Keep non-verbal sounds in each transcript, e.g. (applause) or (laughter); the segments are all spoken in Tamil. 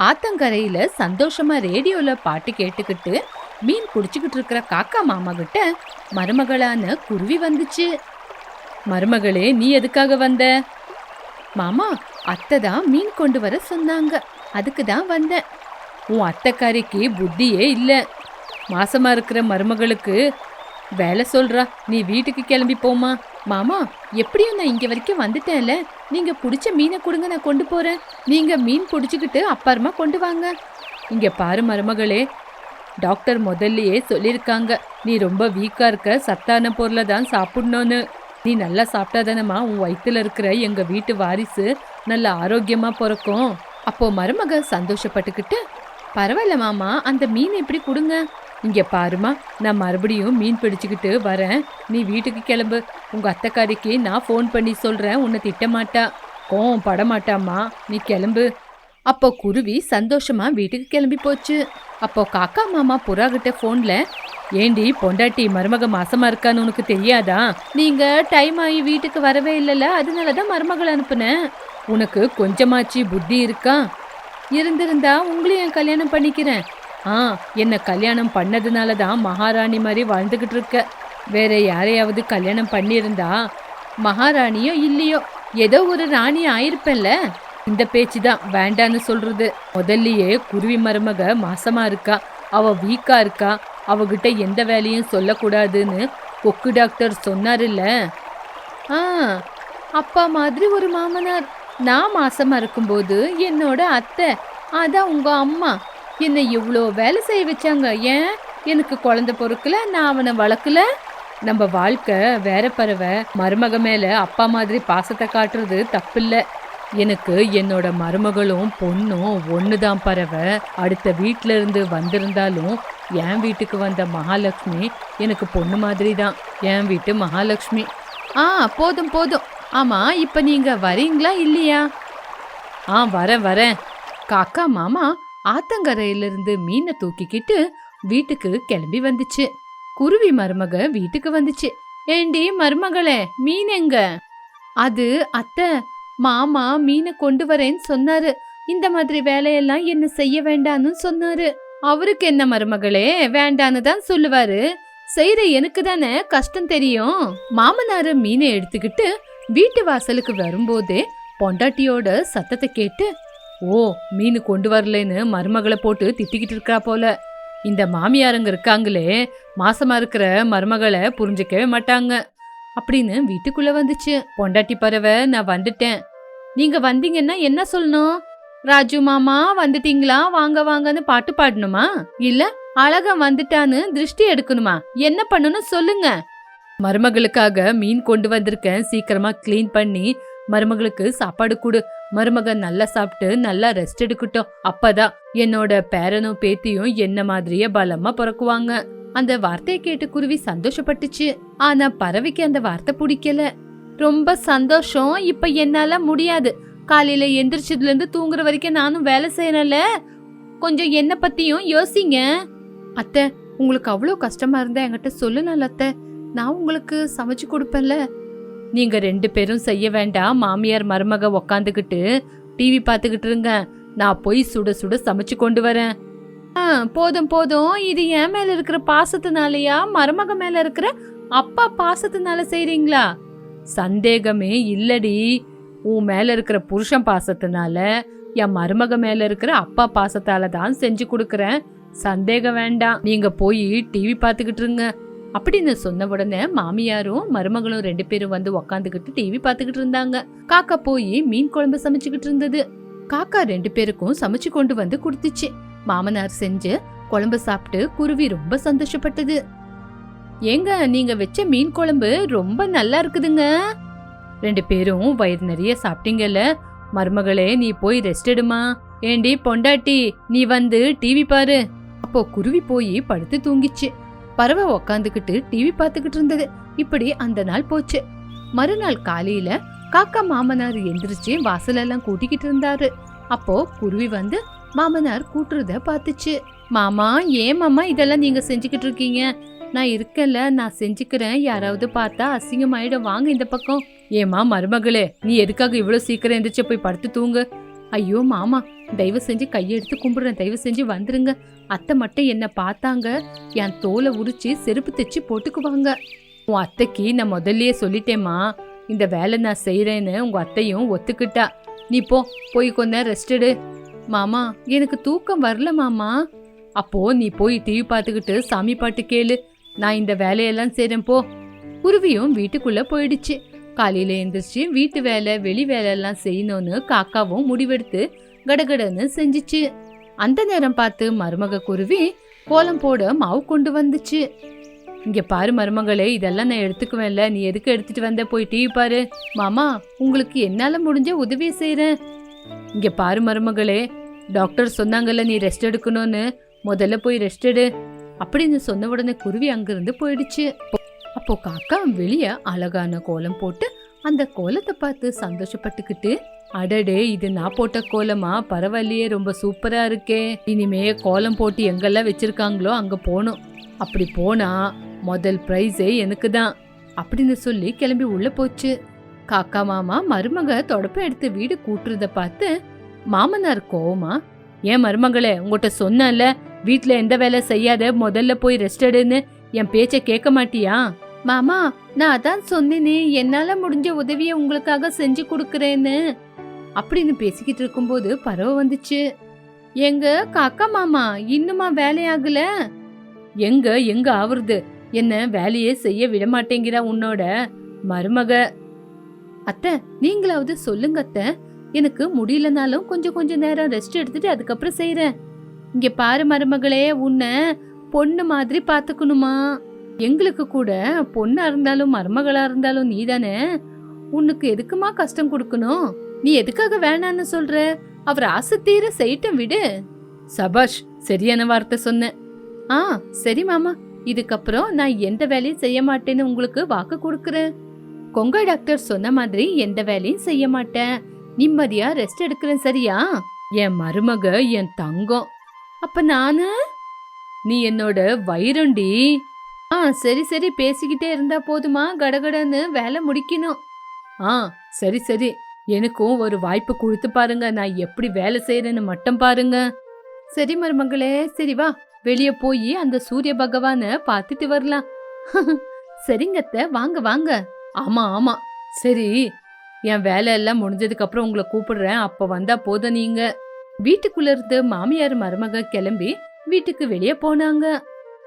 ஆத்தங்கரையில சந்தோஷமா ரேடியோல பாட்டு கேட்டுக்கிட்டு மீன் புடிச்சுக்கிட்டு இருக்கிற காக்கா மாமா கிட்ட மருமகளான குருவி வந்துச்சு. மருமகளே நீ எதுக்காக வந்த? மாமா அத்தை தான் மீன் கொண்டு வர சொன்னாங்க. அதுக்கு தான் வந்தேன். உன் அத்தைக்காரிக்கு புத்தியே இல்லை. மாசமா இருக்கிற மருமகளுக்கு வேலை சொல்றா. நீ வீட்டுக்கு கிளம்பி போமா மாமா எப்படியும் நான் இங்க வரைக்கும் வந்துட்டேன்ல. நீங்க பிடிச்ச மீனை கொடுங்க நான் கொண்டு போறேன். நீங்க மீன் பிடிச்சிக்கிட்டு அப்புறமா கொண்டு வாங்க. இங்க பாரு மருமகளே டாக்டர் முதல்லயே சொல்லியிருக்காங்க. நீ ரொம்ப வீக்கா இருக்க சத்தான பொருளை தான் சாப்பிடணும்னு. நீ நல்லா சாப்பிட்டாதானம்மா உன் வயிற்றுல இருக்கிற எங்க வீட்டு வாரிசு நல்ல ஆரோக்கியமா பிறக்கும். அப்போ மருமக சந்தோஷப்பட்டுக்கிட்டு பரவாயில்ல மாமா அந்த மீன் எப்படி கொடுங்க? இங்க பாருமா நான் மறுபடியும் மீன் பிடிச்சுக்கிட்டு வரேன். நீ வீட்டுக்கு கிளம்பு. உங்க அத்தைக்காரிக்கு நான் ஃபோன் பண்ணி சொல்றேன். உன்னை திட்டமாட்டா. கோவம் படமாட்டாமா நீ கிளம்பு. அப்போ குருவி சந்தோஷமா வீட்டுக்கு கிளம்பி போச்சு. அப்போ காக்கா மாமா புறா கிட்ட போன்ல ஏண்டி பொண்டாட்டி மருமக மாசமா இருக்கான்னு உனக்கு தெரியாதா? நீங்க டைம் ஆகி வீட்டுக்கு வரவே இல்லைல்ல அதனாலதான் மருமகள் அனுப்புனேன். உனக்கு கொஞ்சமாச்சு புத்தி இருக்கா? இருந்திருந்தா உங்களையும் கல்யாணம் பண்ணிக்கிறேன். ஆ என்ன கல்யாணம் பண்ணதுனால தான் மகாராணி மாதிரி வாழ்ந்துகிட்டு இருக்க. வேற யாரையாவது கல்யாணம் பண்ணியிருந்தா மகாராணியோ இல்லையோ ஏதோ ஒரு ராணி ஆயிருப்பேன்ல. இந்த பேச்சு தான் வேண்டான்னு சொல்றது. முதல்லயே குருவி மருமக மாசமா இருக்கா அவ வீக்கா இருக்கா அவகிட்ட எந்த வேலையும் சொல்லக்கூடாதுன்னு கொக்கு டாக்டர் சொன்னாருல்ல. ஆ அப்பா மாதிரி ஒரு மாமனார். நான் மாசமா இருக்கும்போது என்னோட அத்தை அதான் உங்க அம்மா என்னை இவ்வளோ வேலை செய்ய வச்சாங்க ஏன்? எனக்கு குழந்தை பொறுக்கல நான் அவனை வளர்க்கல. நம்ம வாழ்க்கை வேற பறவை. மருமக மேலே அப்பா மாதிரி பாசத்தை காட்டுறது தப்பில்லை. எனக்கு என்னோட மருமகளும் பொண்ணும் ஒன்று தான் பறவை. அடுத்த வீட்டில இருந்து வந்திருந்தாலும் என் வீட்டுக்கு வந்த மகாலட்சுமி எனக்கு பொண்ணு மாதிரி தான் என் வீட்டு மகாலட்சுமி. ஆ போதும் போதும். ஆமாம் இப்போ நீங்கள் வரீங்களா இல்லையா? ஆ வரேன் வரேன். காக்கா மாமா ஆத்தங்கரையிலிருந்து மீனை தூக்கிக்கிட்டு வீட்டுக்கு கிளம்பி வந்துச்சு. குருவி மருமக வீட்டுக்கு வந்துச்சு. ஏண்டி மருமகளே மீன் எங்க? அது அத்தை மாமா மீனை கொண்டு வரேன்னு சொன்னாரு. இந்த மாதிரி வேலையெல்லாம் என்ன செய்ய வேண்டான்னு சொன்னாரு. அவருக்கு என்ன மருமகளே வேண்டான்னு தான் சொல்லுவாரு. செய்யற எனக்கு தானே கஷ்டம் தெரியும். மாமனாரு மீனை எடுத்துக்கிட்டு வீட்டு வாசலுக்கு வரும்போதே பொண்டாட்டியோட சத்தத்தை கேட்டு ஓ மீன் கொண்டு வரலன்னு மருமகளை போட்டு திட்டிக்கிட்டு இருக்கா போல. இந்த மாமியாருங்க இருக்காங்களே மாசமா இருக்கிற மருமகளை புரிஞ்சுக்கவே மாட்டாங்க. அப்படின்னு வீட்டுக்குள்ள வந்துச்சு. பொண்டாட்டி பறவை நான் வந்துட்டேன். நீங்க வந்தீங்கன்னா என்ன சொல்லணும்? ராஜு மாமா வந்துட்டீங்களா? வாங்க வாங்கன்னு பாட்டு பாடணுமா? இல்ல அழகா வந்துட்டான்னு திருஷ்டி எடுக்கணுமா? என்ன பண்ணணும் சொல்லுங்க. மருமகளுக்காக மீன் கொண்டு வந்திருக்கேன். சீக்கிரமா க்ளீன் பண்ணி மருமகளுக்கு சாப்பாடு கொடு. மருமக நல்லா சாப்பிட்டு நல்லா ரெஸ்ட் எடுக்கட்டும். அப்பதான் என்னோட பேரனும் பேத்தியும் என்ன மாதிரியே பலமா பிறக்குவாங்க. அந்த வார்த்தையை கேட்டு குருவி சந்தோஷப்பட்டுச்சு. ஆனா பறவைக்கு அந்த வார்த்தை பிடிக்கல. ரொம்ப சந்தோஷம். இப்ப என்னால முடியாது. காலையில எந்திரிச்சதுல இருந்து தூங்குற வரைக்கும் நானும் வேலை செய்யறல கொஞ்சம் என்ன பத்தியும் யோசிங்க. அத்தை உங்களுக்கு அவ்வளோ கஷ்டமா இருந்தா என்கிட்ட சொல்லலாம் அத்தை. நான் உங்களுக்கு சமைச்சு கொடுப்பேன்ல. நீங்க ரெண்டு பேரும் செய்ய வேண்டாம். மாமியார் மருமக உக்காந்துக்கிட்டு டிவி பார்த்துக்கிட்டு இருங்க. நான் போய் சுட சுட சமைச்சு கொண்டு வரேன். ஆ போதும் போதும். இது என் மேல இருக்கிற பாசத்தினாலயா? மருமக மேல இருக்கிற அப்பா பாசத்தினால செய்றீங்களா? சந்தேகமே இல்லடி. உன் மேல இருக்கிற புருஷன் பாசத்தினால என் மருமக மேல இருக்கிற அப்பா பாசத்தால தான் செஞ்சு கொடுக்குறேன். சந்தேகம் வேண்டாம். நீங்க போய் டிவி பார்த்துக்கிட்டு இருங்க. அப்படின்னு சொன்ன உடனே மாமியாரும் மருமகளும் ரெண்டு பேரும் வந்து உக்காந்துக்கிட்டு டிவி பார்த்துக்கிட்டு இருந்தாங்க. காக்கா போய் மீன் குழம்பு சமைச்சுக்கிட்டு இருந்தது. காக்கா ரெண்டு பேருக்கும் சமைச்சு கொண்டு வந்து கொடுத்துச்சு. மாமனார் செஞ்சு குழம்பு சாப்பிட்டு குருவி ரொம்ப சந்தோஷப்பட்டது. ஏங்க நீங்க வச்ச மீன் குழம்பு ரொம்ப நல்லா இருக்குதுங்க. ரெண்டு பேரும் வயிறு நிறைய சாப்பிட்டீங்கல்ல. மருமகளே நீ போய் ரெஸ்ட் எடுமா. ஏண்டி பொண்டாட்டி நீ வந்து டிவி பாரு. அப்போ குருவி போய் படுத்து தூங்கிச்சு. பறவை உக்காந்துக்கிட்டு டிவி பார்த்துக்கிட்டு இருந்தது. இப்படி அந்த நாள் போச்சு. மறுநாள் காலையில காக்கா மாமனார் எந்திரிச்சு வாசலெல்லாம் கூட்டிக்கிட்டு இருந்தாரு. அப்போ குருவி வந்து மாமனார் கூட்டுறத பார்த்துச்சு. மாமா ஏன் மாமா இதெல்லாம் நீங்க செஞ்சுக்கிட்டு இருக்கீங்க? நான் இருக்கல நான் செஞ்சுக்கிறேன். யாராவது பார்த்தா அசிங்கமாயிடும். வாங்க இந்த பக்கம். ஏமா மருமகளே நீ எதுக்காக இவ்வளோ சீக்கிரம் எந்திரிச்சு போய் படுத்து தூங்கு? ஐயோ மாமா தயவு செஞ்சு கையெடுத்து கும்பிடுறேன். தயவு செஞ்சு வந்துருங்க. அத்தை மட்டும் என்ன பார்த்தாங்க. என் தோலை உரிச்சு செருப்பு தைச்சு போட்டுக்குவாங்க. உன் அத்தைக்கு நான் முதல்லயே சொல்லிட்டேம்மா. இந்த வேலை நான் செய்கிறேன்னு உங்கள் அத்தையும் ஒத்துக்கிட்டா. நீ போ போய் கொஞ்ச ரெஸ்ட் எடு. மாமா எனக்கு தூக்கம் வரல மாமா. அப்போ நீ போய் டிவி பார்த்துக்கிட்டு சாமி பாட்டு கேளு. நான் இந்த வேலையெல்லாம் செய்கிறேன் போ. குருவியும் வீட்டுக்குள்ளே போயிடுச்சு. காலையில் எந்திரிச்சு வீட்டு வேலை வெளி வேலையெல்லாம் செய்யணும்னு காக்காவும் முடிவெடுத்து கடகடன்னு செஞ்சுச்சு. அந்த நேரம் பார்த்து மருமக குருவி கோலம் போட மாவு கொண்டு வந்துச்சு. இங்க பாரு மருமகளே இதெல்லாம் நான் எடுத்துக்குவேன்ல. நீ எதுக்கு எடுத்துட்டு வந்த? போய் டிவி பாரு. மாமா உங்களுக்கு என்னால முடிஞ்ச உதவி செய்கிறேன் இங்க பாரு மருமகளே டாக்டர் சொன்னாங்கல்ல நீ ரெஸ்ட் எடுக்கணும்னு. முதல்ல போய் ரெஸ்ட் எடு. அப்படின்னு சொன்ன உடனே குருவி அங்கிருந்து போயிடுச்சு. அப்போ காக்கா வெளிய அழகான கோலம் போட்டு அந்த கோலத்தை பார்த்து சந்தோஷப்பட்டுக்கிட்டு அடடே இது நான் போட்ட கோலமா? பரவாயில்லையே ரொம்ப சூப்பரா இருக்கே. இனிமே கோலம் போட்டு எங்கெல்லாம் வச்சிருக்காங்களோ அங்க போகணும் அப்படி போனா முதல் ப்ரைஸே எனக்கு தான் அப்படின்னு சொல்லி கிளம்பி உள்ள போச்சு. காக்கா மாமா மருமக தொடப்ப எடுத்து வீடு கூட்டுறத பார்த்து மாமனார் கோவமா? ஏன் மருமகளே உங்ககிட்ட சொன்னல வீட்டில் எந்த வேலை செய்யாத முதல்ல போய் ரெஸ்ட் எடுன்னு என் பேச்சை கேட்க மாட்டியா? மாமா நான் அதான் சொன்னேனே என்னால முடிஞ்ச உதவிய உங்களுக்காக செஞ்சு கொடுக்கறேன்னு. அப்படின்னு பேசிக்கிட்டு இருக்கும்போது பறவை வந்துச்சு. எங்க காக்கா மாமா இன்னுமா வேலையாகல? எங்க எங்க ஆவறது? என்ன வேலையே செய்ய விட மாட்டேங்கிறா உன்னோட மருமக. அத்தை நீங்களாவது சொல்லுங்க அத்தை. எனக்கு முடியலனாலும் கொஞ்சம் கொஞ்ச நேரம் ரெஸ்ட் எடுத்துட்டு அதுக்கப்புறம் செய்யறேன் இங்க பாரு மருமகளே உன்னை பொண்ணு மாதிரி பாத்துக்கணுமா எங்களுக்கு கூட பொண்ணா இருந்தாலும் மருமகளா இருந்தாலும் நீதானே? உனக்கு எதுக்குமா கஷ்டம் கொடுக்கணும்? நீ எதுக்காக வேணான்னு சொல்ற? அவர் ஆசை தீர செய்யட்டும் விடு. சபாஷ் சரியான வார்த்தை சொன்ன. ஆ சரி மாமா. இதுக்கப்புறம் நான் எந்த வேலையும் செய்ய மாட்டேன்னு உங்களுக்கு வாக்கு கொடுக்குறேன். கொங்கா டாக்டர் சொன்ன மாதிரி எந்த வேலையும் செய்ய மாட்டேன். நிம்மதியா ரெஸ்ட் எடுக்கிறேன் சரியா? என் மருமக என் தங்கம். அப்ப நானு? நீ என்னோட வைரண்டி. ஆ சரி சரி. பேசிக்கிட்டே இருந்தா போதுமா? கடகடன்னு வேலை முடிக்கணும். ஆ சரி சரி. எனக்கும் ஒரு வாய்ப்பு கொடுத்து பாருங்க. நான் எப்படி வேலை செய்யறேன்னு மட்டும் பாருங்க. சரி மருமகளே. சரி வா. வெளியே போய் அந்த சூரிய பகவானை பார்த்துட்டு வரலாம். (laughs) சரிங்கத்த வாங்க வாங்க. ஆமா ஆமா. சரி. என் வேலை எல்லாம் முடிஞ்சதுக்கு அப்புறம் உங்களை கூப்பிடுறேன். அப்ப வந்தா போதும் நீங்க. வீட்டுக்குள்ள இருந்து மாமியார் மருமக கிளம்பி வீட்டுக்கு வெளியே போனாங்க.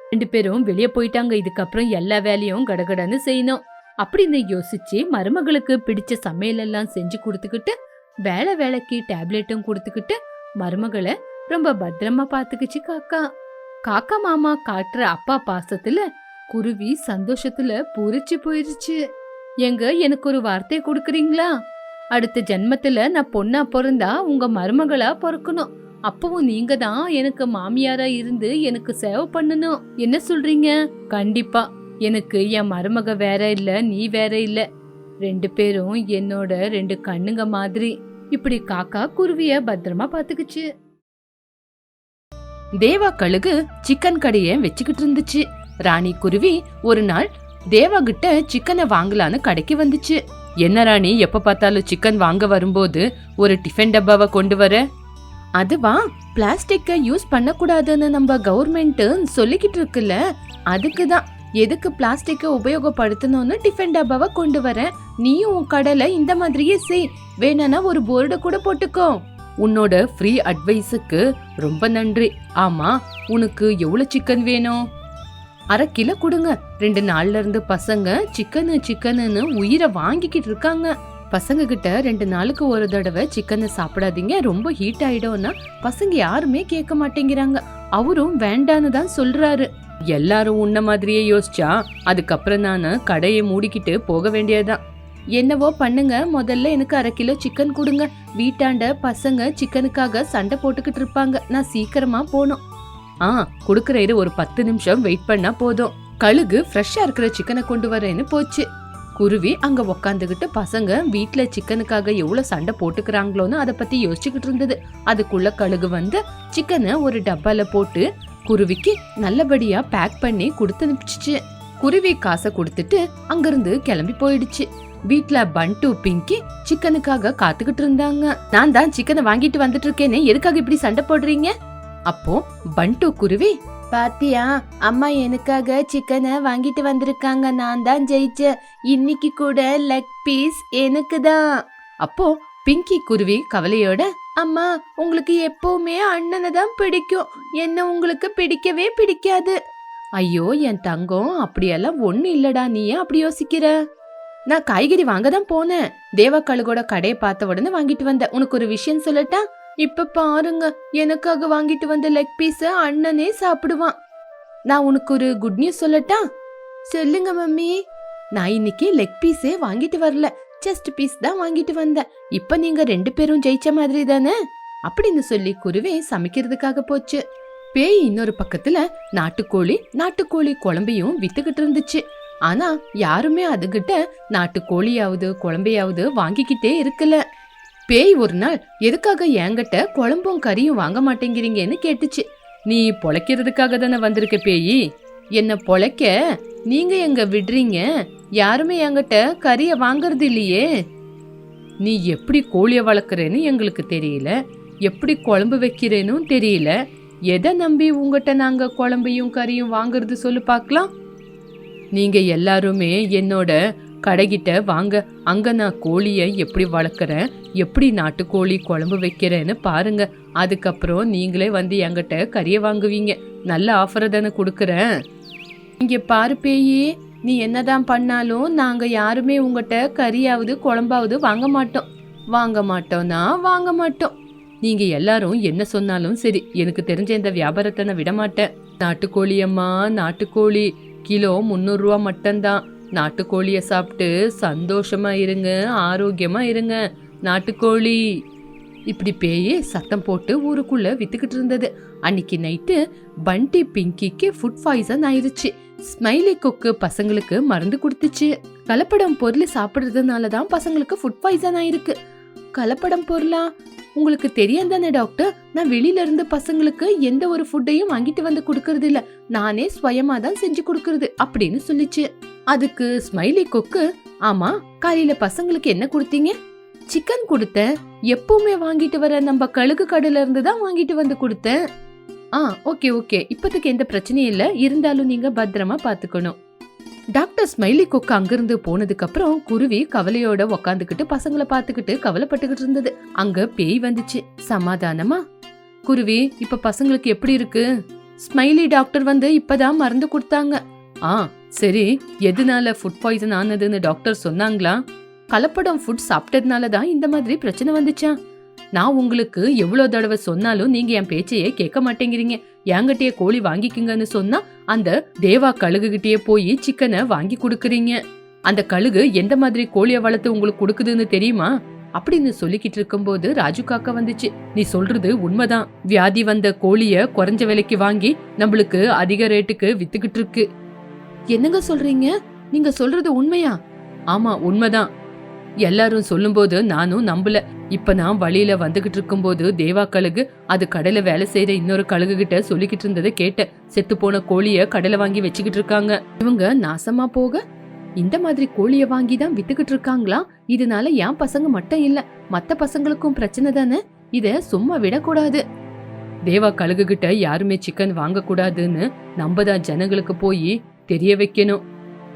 ரெண்டு பேரும் வெளியே போயிட்டாங்க. இதுக்கப்புறம் எல்லா வேலையும் கடகடன்னு செய்யணும். அப்படின்னு யோசிச்சு மருமகளுக்கு பிடிச்ச சமையல் எல்லாம் செஞ்சு கொடுத்துக்கிட்டு வேலை வேலைக்கு டேப்லெட்டும் கொடுத்துக்கிட்டு மருமகளை ரொம்ப பத்திரமா பாத்துக்குச்சு காக்கா. காக்கா மாமா காட்டுற அப்பா பாசத்துல குருவி சந்தோஷத்துல பூரிச்சு போயிருச்சு. எங்க எனக்கு ஒரு வார்த்தை கொடுக்குறீங்களா? அடுத்த ஜென்மத்துல நான் பொண்ணா பிறந்தா உங்க மருமகளா பிறக்கணும். அப்பவும் நீங்க தான் எனக்கு மாமியாரா இருந்து எனக்கு சேவை பண்ணணும். என்ன சொல்றீங்க? கண்டிப்பா. எனக்கு என் மருமக வேற இல்ல நீ வேற இல்ல. ரெண்டு பேரும் என்னோட ரெண்டு கண்ணுங்க மாதிரி. இப்படி காக்கா குருவிய பத்திரமா பாத்துக்குச்சு. தேவா கழுகு சிக்கன் கடைய வச்சுக்கிட்டு இருந்துச்சு. ராணி குருவி ஒரு நாள் தேவா கிட்ட சிக்கனை வாங்கலான்னு கடைக்கு வந்துச்சு. என்ன ராணி எப்ப பார்த்தாலும் சிக்கன் வாங்க வரும்போது ஒரு டிஃபன் டப்பாவை கொண்டு வர? அதுவா? பிளாஸ்டிக்க யூஸ் பண்ணக்கூடாதுன்னு நம்ம கவர்மெண்ட் சொல்லிக்கிட்டு இருக்குல்ல? அதுக்கு தான் எதுக்கு பிளாஸ்டிக்கை உபயோகப்படுத்தணும்னு டிஃபன் டப்பாவை கொண்டு வரேன் நீயும் உன் கடலை இந்த மாதிரியே செய். வேணா ஒரு போர்டை கூட போட்டுக்கோ. உன்னோட ஃப்ரீ அட்வைஸுக்கு ரொம்ப நன்றி. ஆமா உனக்கு எவ்வளோ சிக்கன் வேணும்? அரை கிலோ கொடுங்க. ரெண்டு நாள்ல இருந்து பசங்க சிக்கனு சிக்கனுன்னு உயிரை வாங்கிக்கிட்டு இருக்காங்க. பசங்க கிட்ட ரெண்டு நாளுக்கு ஒரு தடவை சிக்கனை சாப்பிடாதீங்க. ரொம்ப ஹீட் ஆயிடும்னா பசங்க யாருமே கேட்க மாட்டேங்கிறாங்க. அவரும் வேண்டான்னு தான் சொல்றாரு. எல்லாரும் உன்ன மாதிரியே யோசிச்சா அதுக்கப்புறம் நான் கடையை மூடிக்கிட்டு போக வேண்டியதுதான். என்னவோ பண்ணுங்க. முதல்ல எனக்கு அரை கிலோ சிக்கன் கொடுங்க. வீட்டாண்ட பசங்க சிக்கனுக்காக சண்டை போட்டுக்கிட்டு இருப்பாங்க. நான் சீக்கிரமா போனோம் ஆ கொடுக்குற ஒரு பத்து நிமிஷம் வெயிட் பண்ணா போதும். கழுகு ஃப்ரெஷ்ஷா இருக்கிற சிக்கனை கொண்டு வரேன்னு போச்சு. குருவி அங்க உக்காந்துகிட்டு பசங்க வீட்ல சிக்கனுக்காக எவ்வளவு சண்டை போட்டுக்கிறாங்களோன்னு அதை பத்தி யோசிச்சுக்கிட்டு இருந்தது. அதுக்குள்ள கழுகு வந்து சிக்கனை ஒரு டப்பால போட்டு குருவிக்கு நல்லபடியா பேக் பண்ணி கொடுத்து அனுப்பிச்சிச்சு. குருவி காசை கொடுத்துட்டு அங்கிருந்து கிளம்பி போயிடுச்சு. வீட்ல பண்டு பிங்கி சிக்கனுக்காக காத்துக்கிட்டு இருந்தாங்க. நான் தான் சிக்கனை வாங்கிட்டு வந்துட்டு இருக்கேனே எதுக்காக இப்படி சண்டை போடுறீங்க? அப்போ பண்டு குருவி பாத்தியா அம்மா எனக்காக சிக்கனை வாங்கிட்டு வந்திருக்காங்க. நான் தான் ஜெயிச்சேன். இன்னைக்கு கூட லெக் பீஸ் எனக்கு தான். அப்போ பிங்கி குருவி கவலையோட அம்மா உங்களுக்கு எப்பவுமே அண்ணனை தான் பிடிக்கும். என்ன உங்களுக்கு பிடிக்கவே பிடிக்காது. ஐயோ என் தங்கம் அப்படியெல்லாம் ஒண்ணு இல்லடா. நீ ஏன் அப்படி யோசிக்கிற? நான் காய்கறி வாங்க தான் போனேன். தேவக்காளுகோட கடையை பார்த்த உடனே வாங்கிட்டு வந்தேன். உனக்கு ஒரு விஷயம் சொல்லட்டா? இப்ப பாருங்க எனக்காக வாங்கிட்டு வந்த லெக் பீஸ அண்ணனே சாப்பிடுவான். நான் உனக்கு ஒரு குட் நியூஸ் சொல்லட்டா? சொல்லுங்க மம்மி. நான் இன்னைக்கு லெக் பீஸே வாங்கிட்டு வரல. செஸ்ட் பீஸ் தான் வாங்கிட்டு வந்தேன். இப்ப நீங்க ரெண்டு பேரும் ஜெயிச்ச மாதிரி தானே? அப்படின்னு சொல்லி குருவி சமைக்கிறதுக்காக போச்சு. பேய் இன்னொரு பக்கத்துல நாட்டுக்கோழி நாட்டுக்கோழி குழம்பையும் வித்துக்கிட்டு இருந்துச்சு. ஆனா யாருமே அதுகிட்ட நாட்டுக்கோழியாவது குழம்பையாவது வாங்கிக்கிட்டே இருக்கல. பேய் ஒரு நாள் எதுக்காக என்கிட்ட குழம்பும் கறியும் வாங்க மாட்டேங்கிறீங்கன்னு கேட்டுச்சு. நீ பொழைக்கிறதுக்காக தானே வந்திருக்க பேயி? என்னை பொழைக்க நீங்க எங்க விடுறீங்க? யாருமே என்கிட்ட கறிய வாங்குறது இல்லையே. நீ எப்படி கோழிய வளர்க்குறேன்னு எங்களுக்கு தெரியல. எப்படி குழம்பு வைக்கிறேன்னு தெரியல. எதை நம்பி உங்ககிட்ட நாங்க குழம்பையும் கறியும் வாங்குறது சொல்லு பார்க்கலாம். நீங்க எல்லாருமே என்னோட கடைகிட்ட வாங்க அங்க நான் கோழியை எப்படி வளர்க்குறேன்? எப்படி நாட்டுக்கோழி குழம்பு வைக்கிறேன்னு பாருங்க. அதுக்கப்புறம் நீங்களே வந்து என்கிட்ட கறியை வாங்குவீங்க. நல்ல ஆஃபரை தானே கொடுக்குறேன். இங்கே பாரு பேயி நீ என்னதான் பண்ணாலும் நாங்கள் யாருமே உங்ககிட்ட கறியாவது குழம்பாவது வாங்க மாட்டோம். வாங்க மாட்டோம்னா வாங்க மாட்டோம். நீங்க எல்லாரும் என்ன சொன்னாலும் சரி எனக்கு தெரிஞ்ச இந்த வியாபாரத்தை நான் விட மாட்டேன் நாட்டுக்கோழி அம்மா நாட்டுக்கோழி கிலோ முந்நூறுரூவா மட்டும்தான். நாட்டுக்கோழிய சாப்பிட்டு சந்தோஷமா இருங்க ஆரோக்கியமா இருங்க. நாட்டுக்கோழி. இப்படி பேயே சத்தம் போட்டு ஊருக்குள்ள வித்துக்கிட்டு இருந்தது. அன்னைக்கு நைட்டு பண்டி பிங்கிக்கு ஃபுட் பாய்சன் ஆயிருச்சு. ஸ்மைலி கொக்கு பசங்களுக்கு மருந்து கொடுத்துச்சு. கலப்படம் பொருள் சாப்பிட்றதுனால தான் பசங்களுக்கு ஃபுட் பாய்சன் ஆயிருக்கு. கலப்படம் பொருளா? உங்களுக்கு தெரியும் தானே டாக்டர் நான் வெளியில இருந்து பசங்களுக்கு எந்த ஒரு ஃபுட்டையும் வாங்கிட்டு வந்து கொடுக்கறது இல்ல நானே சுயமா தான் செஞ்சு கொடுக்கறது அப்படின்னு சொல்லிச்சு. அதுக்கு ஸ்மைலி கொக்கு ஆமா காலையில பசங்களுக்கு என்ன கொடுத்தீங்க? சிக்கன் கொடுத்த எப்பவுமே வாங்கிட்டு வர நம்ம கழுகு கடையில இருந்து தான் வாங்கிட்டு வந்து கொடுத்தேன். ஆ ஓகே ஓகே. இப்போதைக்கு எந்த பிரச்சனையும் இல்ல. இருந்தாலும் நீங்க பத்திரமா பாத்துக்கணும் டாக்டர் ஸ்மைலி கொக்கு அங்கிருந்து போனதுக்கு அப்புறம் குருவி கவலையோட உக்காந்துக்கிட்டு பசங்களை பார்த்துக்கிட்டு கவலைப்பட்டுக்கிட்டு இருந்தது. அங்க பேய் வந்துச்சு. சமாதானமா? குருவி இப்ப பசங்களுக்கு எப்படி இருக்கு? ஸ்மைலி டாக்டர் வந்து இப்பதான் மருந்து கொடுத்தாங்க. ஆ சரி எதனால ஃபுட் பாய்சன் ஆனதுன்னு டாக்டர் சொன்னாங்களா? கலப்படம் ஃபுட் சாப்பிட்டதுனால தான் இந்த மாதிரி பிரச்சனை வந்துச்சா? நான் உங்களுக்கு எவ்வளோ தடவை சொன்னாலும் நீங்க என் பேச்சையே கேட்க மாட்டேங்கிறீங்க. என்கிட்டயே கோழி வாங்கிக்கிங்கன்னு சொன்னா அந்த தேவா கழுகுகிட்டயே போய் சிக்கனை வாங்கி கொடுக்குறீங்க. அந்த கழுகு எந்த மாதிரி கோழியை வளர்த்து உங்களுக்கு கொடுக்குதுன்னு தெரியுமா? அப்படின்னு சொல்லிக்கிட்டு இருக்கும்போது ராஜு காக்கா வந்துச்சு. நீ சொல்றது உண்மைதான். வியாதி வந்த கோழிய குறைஞ்ச விலைக்கு வாங்கி நம்மளுக்கு அதிக ரேட்டுக்கு வித்துக்கிட்டு இருக்கு. என்னங்க சொல்றீங்க? நீங்க சொல்றது உண்மையா? ஆமா உண்மைதான். எல்லாரும் சொல்லும்போது நானும் நம்பல. இப்ப நான் வழியில வந்துகிட்டு இருக்கும்போது தேவா கழுகு அது கடல வேலை செய்யற இன்னொரு கழுகு கிட்ட சொல்லிக்கிட்டு இருந்ததை கேட்டேன் செத்து போன கோழிய கடையில வாங்கி வச்சுக்கிட்டு இருக்காங்க. இவங்க நாசமா போக? இந்த மாதிரி கோழிய வாங்கி தான் வித்துக்கிட்டு இருக்காங்களா? இதனால என் பசங்க மட்டும் இல்ல மத்த பசங்களுக்கும் பிரச்சனை தானே? இத சும்மா விடக்கூடாது. தேவா கழுகு கிட்ட யாருமே சிக்கன் வாங்க கூடாதுன்னு நம்ம தான் ஜனங்களுக்கு போய் தெரிய வைக்கணும்.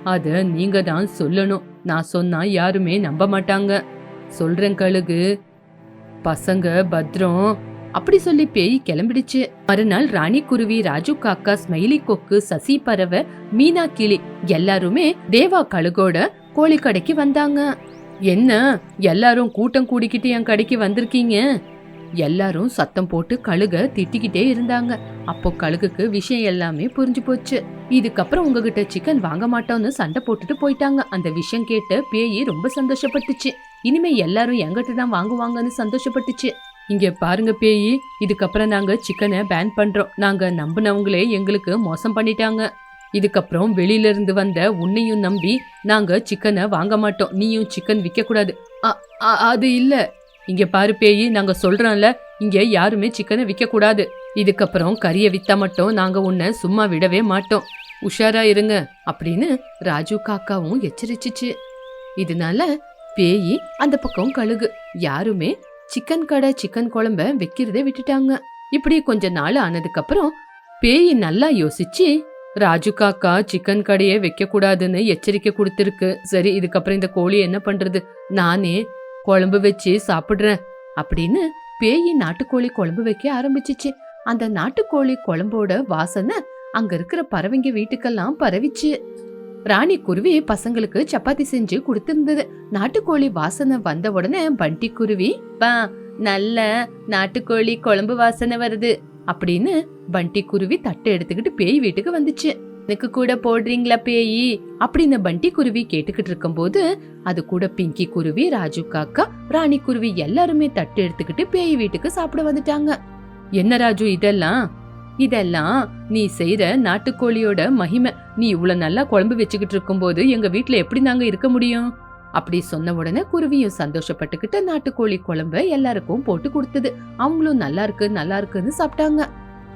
அத நீங்க தான் சொல்லணும். நான் சொன்னா யாருமே நம்ப மாட்டாங்க. சொல்றேன் கழுகு. பசங்க பத்ரம். அப்படி சொல்லி பேய் கிளம்பிடுச்சு. மறுநாள் ராணி குருவி ராஜு காக்கா ஸ்மைலி கொக்கு சசி பறவை மீனா கிளி எல்லாருமே தேவா கழுகோட கோழி கடைக்கு வந்தாங்க. என்ன? எல்லாரும் கூட்டம் கூடிக்கிட்டு என் கடைக்கு வந்திருக்கீங்க? எல்லாரும் சத்தம் போட்டு கழுக திட்டிக்கிட்டே இருந்தாங்க. அப்போ கழுகுக்கு விஷயம் எல்லாமே புரிஞ்சு போச்சு. இதுக்கப்புறம் உங்ககிட்ட சிக்கன் வாங்க மாட்டோம்னு சண்டை போட்டுட்டு போயிட்டாங்க. அந்த விஷயம் கேட்டு பேயி ரொம்ப சந்தோஷப்பட்டுச்சு. இனிமே எல்லாரும் எங்கிட்ட தான் வாங்குவாங்கன்னு சந்தோஷப்பட்டுச்சு. இங்க பாருங்க பேயி இதுக்கப்புறம் நாங்க சிக்கனை பேன் பண்றோம். நாங்க நம்பினவங்களே எங்களுக்கு மோசம் பண்ணிட்டாங்க. இதுக்கப்புறம் வெளியில இருந்து வந்த உன்னையும் நம்பி நாங்க சிக்கனை வாங்க மாட்டோம். நீயும் சிக்கன் விற்க கூடாது அ- அது இல்ல. இங்க பாரு பேயி நாங்க சொல்றோம்ல இங்க யாருமே சிக்கனை விற்க கூடாது இதுக்கப்புறம் கறியை விற்றா மட்டும் நாங்க உன்னை சும்மா விடவே மாட்டோம். உஷாரா இருங்க அப்படின்னு ராஜு காக்காவும் எச்சரிச்சிச்சு. இதனால பேயி அந்த பக்கம் கழுகு. யாருமே சிக்கன் கடை சிக்கன் குழம்ப வைக்கிறதே விட்டுட்டாங்க. இப்படி கொஞ்ச நாள் ஆனதுக்கு அப்புறம் பேய் நல்லா யோசிச்சு ராஜு காக்கா சிக்கன் கடையே வைக்க கூடாதுன்னு எச்சரிக்கை கொடுத்துருக்கு. சரி இதுக்கப்புறம் இந்த கோழி என்ன பண்றது? நானே குழம்பு வச்சு சாப்பிடுறேன். அப்படின்னு பேய் நாட்டுக்கோழி குழம்பு வைக்க ஆரம்பிச்சிச்சு. அந்த நாட்டுக்கோழி குழம்போட வாசனை அங்க இருக்கிற பறவைங்க வீட்டுக்கெல்லாம் பரவிச்சு. ராணி குருவி பசங்களுக்கு சப்பாத்தி செஞ்சு கொடுத்திருந்தது. நாட்டுக்கோழி வாசனை வந்த உடனே பண்டி குருவி பா நல்ல நாட்டுக்கோழி குழம்பு வாசனை வருது அப்படின்னு பண்டி குருவி தட்டை எடுத்துக்கிட்டு பேய் வீட்டுக்கு வந்துச்சு. எனக்கு கூட போடுறீங்களா பேயி? அப்படின்னு பண்டி குருவி கேட்டுக்கிட்டு இருக்கும்போது அது கூட பிங்கி குருவி ராஜு காக்கா ராணி குருவி எல்லாருமே தட்டு எடுத்துக்கிட்டு பேய் வீட்டுக்கு சாப்பிட வந்துட்டாங்க. என்ன ராஜு இதெல்லாம்? இதெல்லாம் நீ செய்யற நாட்டுக்கோழியோட மகிமை. நீ இவ்வளவு நல்லா குழம்பு வச்சுக்கிட்டு இருக்கும்போது எங்க வீட்டுல எப்படி நாங்க இருக்க முடியும்? அப்படி சொன்ன உடனே குருவியும் சந்தோஷப்பட்டுக்கிட்டு நாட்டுக்கோழி குழம்ப எல்லாருக்கும் போட்டு கொடுத்தது. அவங்களும் நல்லா இருக்கு நல்லா இருக்குன்னு சாப்பிட்டாங்க.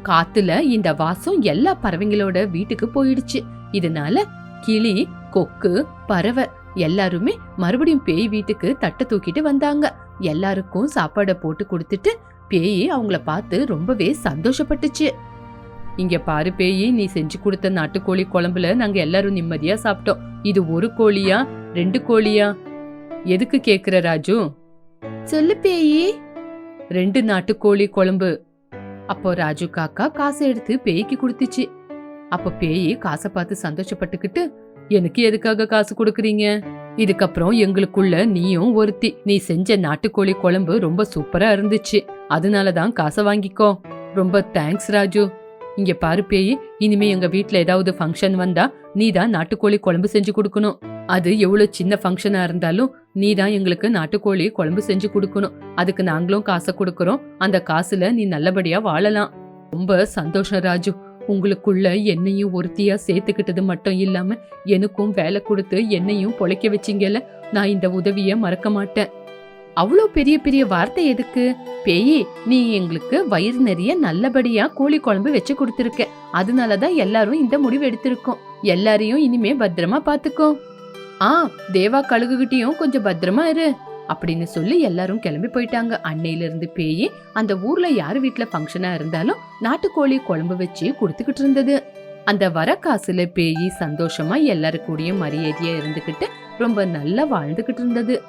காத்துல இந்த வாசம் எல்லா பறவைங்களோட வீட்டுக்கு போயிடுச்சு. இதனால கிளி கொக்கு பறவை எல்லாருமே மறுபடியும் பேய் வீட்டுக்கு தட்டை தூக்கிட்டு வந்தாங்க. எல்லாருக்கும் சாப்பாடை போட்டு கொடுத்துட்டு பேய் அவங்கள பார்த்து ரொம்பவே சந்தோஷப்பட்டுச்சு. இங்க பாரு பேயி நீ செஞ்சு கொடுத்த நாட்டுக்கோழி குழம்புல நாங்க எல்லாரும் நிம்மதியா சாப்பிட்டோம். இது ஒரு கோழியா ரெண்டு கோழியா? எதுக்கு கேக்குற ராஜு? சொல்லு பேயி. ரெண்டு நாட்டுக்கோழி குழம்பு. அப்போ ராஜு காக்கா காசை எடுத்து பேய்க்கு கொடுத்துச்சு. அப்ப பேய் காசை பார்த்து சந்தோஷப்பட்டுக்கிட்டு எனக்கு எதுக்காக காசு கொடுக்குறீங்க? இதுக்கப்புறம் எங்களுக்குள்ள நீயும் ஒருத்தி. நீ செஞ்ச நாட்டுக்கோழி குழம்பு ரொம்ப சூப்பரா இருந்துச்சு. அதனால தான் காசை வாங்கிக்கோ. ரொம்ப தேங்க்ஸ் ராஜு. இங்க பாரு பேய் இனிமே எங்க வீட்ல ஏதாவது ஃபங்க்ஷன் வந்தா நீ தான் நாட்டுக்கோழி குழம்பு செஞ்சு கொடுக்கணும். அது எவ்வளவு சின்ன ஃபங்க்ஷனா இருந்தாலும் நீ தான் எங்களுக்கு நாட்டுக்கோழி குழம்பு செஞ்சு கொடுக்கணும். அதுக்கு நாங்களும் காசை கொடுக்கறோம். அந்த காசுல நீ நல்லபடியா வாழலாம். ரொம்ப சந்தோஷம் ராஜு. உங்களுக்குள்ள என்னையும் ஒருத்தியா சேர்த்துக்கிட்டது மட்டும் இல்லாம எனக்கும் வேலை கொடுத்து என்னையும் பொழைக்க வச்சீங்கல்ல நான் இந்த உதவியை மறக்க மாட்டேன். அவ்வளோ பெரிய பெரிய வார்த்தை எதுக்கு? பேயி நீ எங்களுக்கு வயிறு நிறைய நல்லபடியா கோழி குழம்பு வச்சு கொடுத்துருக்க. அதனாலதான் எல்லாரும் இந்த முடிவு எடுத்திருக்கோம். எல்லாரையும் இனிமே பத்திரமா பாத்துக்கோ. ஆ தேவா கழுகுகிட்டயும் கொஞ்சம் பத்திரமா இரு அப்படின்னு சொல்லி எல்லாரும் கிளம்பி போயிட்டாங்க. அன்னையில இருந்து பேயி அந்த ஊர்ல யார் வீட்டுல ஃபங்க்ஷனா இருந்தாலும் நாட்டுக்கோழி குழம்பு வச்சு கொடுத்துக்கிட்டு இருந்தது. அந்த வர காசுல பேயி சந்தோஷமா எல்லாரு கூடயும் மரியாதையா இருந்துகிட்டு ரொம்ப நல்லா வாழ்ந்துகிட்டு இருந்தது.